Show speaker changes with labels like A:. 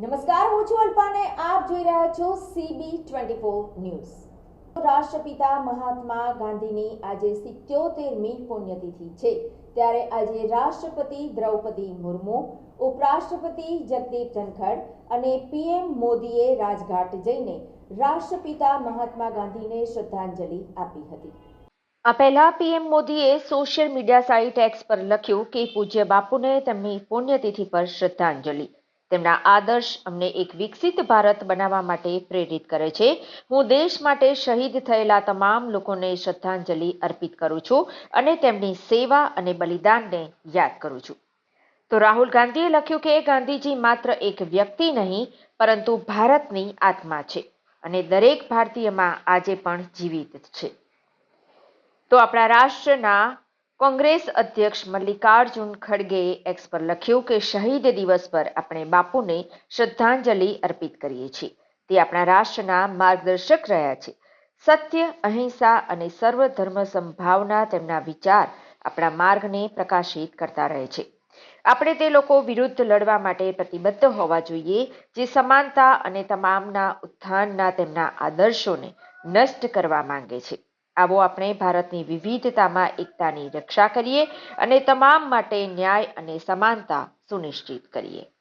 A: છું અલ્પાને. આપ જોઈ રહ્યા છો સીબી ટ્વેન્ટી ફોર ન્યૂઝ. રાષ્ટ્રપિતા મહાત્મા ગાંધીની આજે સિત્યોતેરમી પુણ્યતિથિ છે. ત્યારે આજે રાષ્ટ્રપતિ દ્રૌપદી મુર્મુ, ઉપરાષ્ટ્રપતિ જગદીપ ધનખડ અને પીએમ મોદીએ રાજઘાટ જઈને રાષ્ટ્રપિતા મહાત્મા ગાંધીને શ્રદ્ધાંજલિ આપી હતી.
B: આ પહેલા પીએમ મોદીએ સોશિયલ મીડિયા સાઇટ એક્સ પર લખ્યું કે પૂજ્ય બાપુને તેમની પુણ્યતિથિ પર શ્રદ્ધાંજલિ. તેમના આદર્શ અમને એક વિકસિત ભારત બનાવવા માટે પ્રેરિત કરે છે. હું દેશ માટે શહીદ થયેલા તમામ લોકોને શ્રદ્ધાંજલિ અર્પિત કરું છું અને તેમની સેવા અને બલિદાનને યાદ કરું છું. તો રાહુલ ગાંધીએ લખ્યું કે ગાંધીજી માત્ર એક વ્યક્તિ નહીં, પરંતુ ભારતની આત્મા છે અને દરેક ભારતીયમાં આજે પણ જીવિત છે. તો આપણા રાષ્ટ્રના કોંગ્રેસ અધ્યક્ષ મલ્લિકાર્જુન ખડગેએ એક્સ પર લખ્યું કે શહીદ દિવસ પર આપણે બાપુને શ્રદ્ધાંજલિ અર્પિત કરીએ છીએ. તે આપણા રાષ્ટ્રના માર્ગદર્શક રહ્યા છે. સત્ય, અહિંસા અને સર્વધર્મ સંભાવના તેમના વિચાર આપણા માર્ગને પ્રકાશિત કરતા રહે છે. આપણે તે લોકો વિરુદ્ધ લડવા માટે પ્રતિબદ્ધ હોવા જોઈએ, જે સમાનતા અને તમામના ઉત્થાનના તેમના આદર્શોને નષ્ટ કરવા માંગે છે. આવો આપણે ભારતની વિવિધતામાં એકતાની રક્ષા કરીએ અને તમામ માટે ન્યાય અને સમાનતા સુનિશ્ચિત કરીએ.